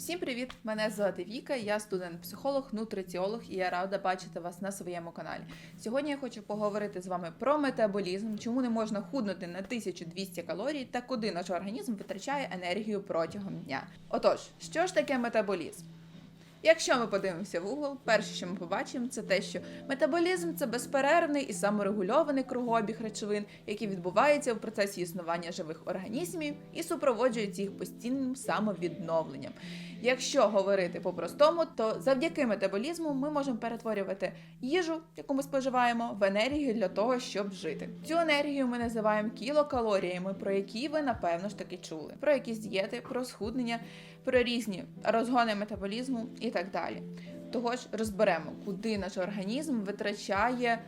Всім привіт! Мене звати Віка, я студент-психолог, нутриціолог, і я рада бачити вас на своєму каналі. Сьогодні я хочу поговорити з вами про метаболізм, чому не можна худнути на 1200 калорій та куди наш організм витрачає енергію протягом дня. Отож, що ж таке метаболізм? Якщо ми подивимося в Google, перше, що ми побачимо, це те, що метаболізм це безперервний і саморегульований кругообіг речовин, який відбувається в процесі існування живих організмів і супроводжується їх постійним самовідновленням. Якщо говорити по-простому, то завдяки метаболізму ми можемо перетворювати їжу, яку ми споживаємо, в енергію для того, щоб жити. Цю енергію ми називаємо кілокалоріями, про які ви напевно ж таки чули, про якісь дієти, про схуднення, про різні розгони метаболізму і так далі. Того ж розберемо, куди наш організм витрачає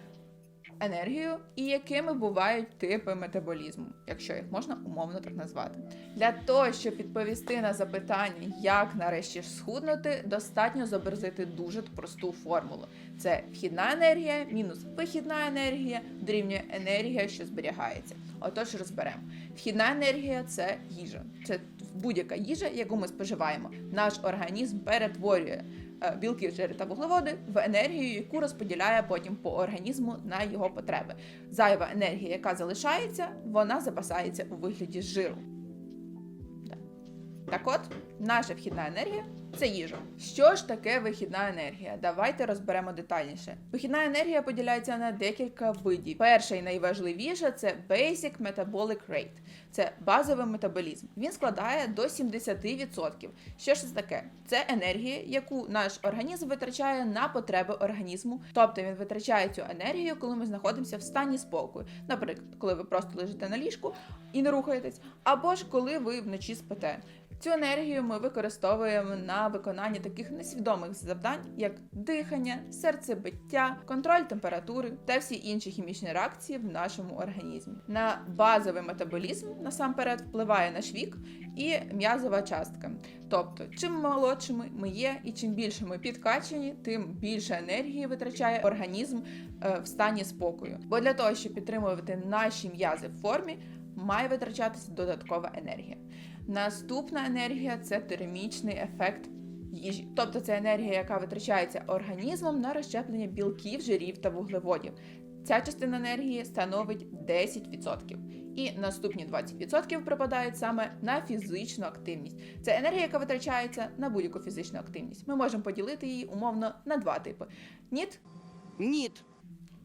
енергію і якими бувають типи метаболізму, якщо їх можна умовно так назвати. Для того, щоб відповісти на запитання, як нарешті схуднути, достатньо зобразити дуже просту формулу: це вхідна енергія мінус вихідна енергія дорівнює енергія, що зберігається. Отож, розберемо. Вхідна енергія це їжа. Це будь-яка їжа, яку ми споживаємо. Наш організм перетворює е, білки, жири та вуглеводи в енергію, яку розподіляє потім по організму на його потреби. Зайва енергія, яка залишається, вона запасається у вигляді жиру. Так. От, наша вхідна енергія це їжа. Що ж таке вихідна енергія? Давайте розберемо детальніше. Вихідна енергія поділяється на декілька видів. Перша і найважливіша це Basic Metabolic Rate. Це базовий метаболізм. Він складає до 70%. Що ж це таке? Це енергія, яку наш організм витрачає на потреби організму. Тобто він витрачає цю енергію, коли ми знаходимося в стані спокою. Наприклад, коли ви просто лежите на ліжку і не рухаєтесь, або ж коли ви вночі спите. Цю енергію ми використовуємо на виконання таких несвідомих завдань, як дихання, серцебиття, контроль температури та всі інші хімічні реакції в нашому організмі. На базовий метаболізм насамперед впливає наш вік і м'язова частка. Тобто, чим молодшими ми є, і чим більше ми підкачені, тим більше енергії витрачає організм е, в стані спокою. Бо для того, щоб підтримувати наші м'язи в формі, має витрачатися додаткова енергія. Наступна енергія це термічний ефект їжі, тобто це енергія, яка витрачається організмом на розщеплення білків, жирів та вуглеводів. Ця частина енергії становить 10%. І наступні 20% припадають саме на фізичну активність. Це енергія, яка витрачається на будь-яку фізичну активність. Ми можемо поділити її умовно на два типи: NEAT Ніт.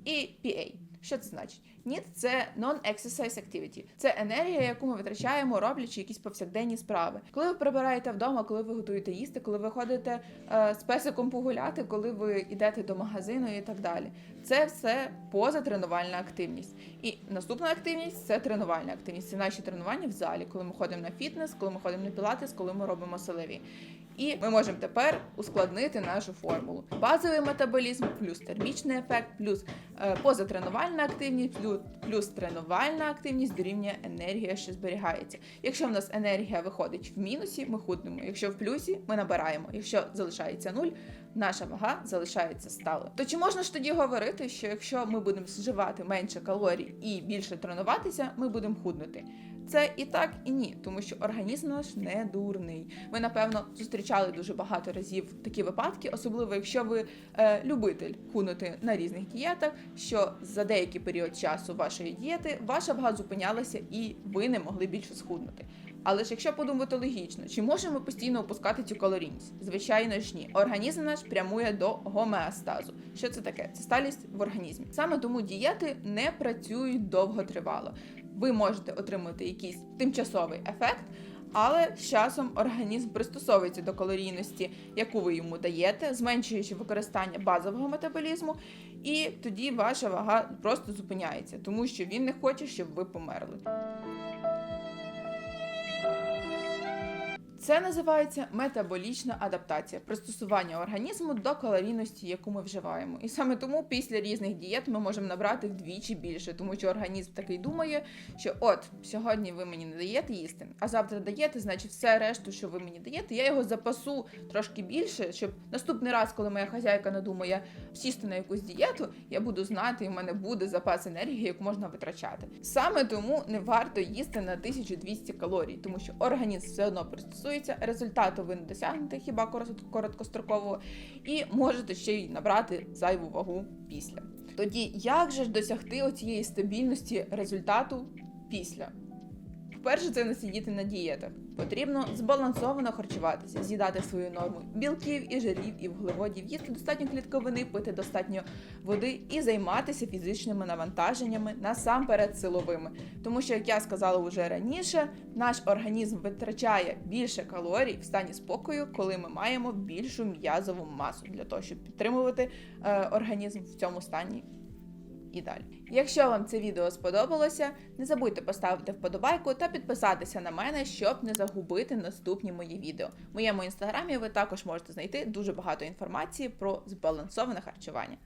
і PA. Що це значить? NEAT – це Non-Exercise Activity. Це енергія, яку ми витрачаємо, роблячи якісь повсякденні справи. Коли ви прибираєте вдома, коли ви готуєте їсти, коли ви ходите е, з песиком погуляти, коли ви йдете до магазину і так далі. Це все позатренувальна активність. І наступна активність це тренувальна активність. Це наші тренування в залі, коли ми ходимо на фітнес, коли ми ходимо на пілатес, коли ми робимо силові. І ми можемо тепер ускладнити нашу формулу. Базовий метаболізм плюс термічний ефект, плюс е, позатренувальна активність, плюс, тренувальна активність дорівнює енергія, що зберігається. Якщо в нас енергія виходить в мінусі, ми худнемо. Якщо в плюсі, ми набираємо. Якщо залишається нуль, наша вага залишається сталою. То чи можна ж тоді говорити, що якщо ми будемо вживати менше калорій і більше тренуватися, ми будемо худнути? Це і так, і ні, тому що організм наш не дурний. Ви, напевно, зустрічали дуже багато разів такі випадки, особливо якщо ви е, любитель худнути на різних дієтах, що за деякий період часу вашої дієти ваша вага зупинялася і ви не могли більше схуднути. Але ж якщо подумати логічно, чи можемо ми постійно опускати цю калорійність? Звичайно ж ні. Організм наш прямує до гомеостазу. Що це таке? Це сталість в організмі. Саме тому дієти не працюють довготривало. Ви можете отримати якийсь тимчасовий ефект, але з часом організм пристосовується до калорійності, яку ви йому даєте, зменшуючи використання базового метаболізму, і тоді ваша вага просто зупиняється, тому що він не хоче, щоб ви померли. Це називається метаболічна адаптація, пристосування організму до калорійності, яку ми вживаємо. І саме тому після різних дієт ми можемо набрати вдвічі більше, тому що організм такий думає, що от сьогодні ви мені не даєте їсти, а завтра даєте, значить, все решту, що ви мені даєте, я його запасу трошки більше, щоб наступний раз, коли моя хазяйка надумає сісти на якусь дієту, я буду знати, і в мене буде запас енергії, яку можна витрачати. Саме тому не варто їсти на 1200 калорій, тому що організм все одно пристосується підтримується, результату ви не досягнете хіба короткостроково, і можете ще й набрати зайву вагу після. Тоді як же ж досягти оцієї стабільності результату після? По-перше, це не сидіти на дієтах. Потрібно збалансовано харчуватися, з'їдати свою норму білків і жирів і вуглеводів, їсти достатньо клітковини, пити достатньо води і займатися фізичними навантаженнями насамперед силовими. Тому що, як я сказала вже раніше, наш організм витрачає більше калорій в стані спокою, коли ми маємо більшу м'язову масу для того, щоб підтримувати е, організм в цьому стані і далі. Якщо вам це відео сподобалося, не забудьте поставити вподобайку та підписатися на мене, щоб не загубити наступні мої відео. В моєму інстаграмі ви також можете знайти дуже багато інформації про збалансоване харчування.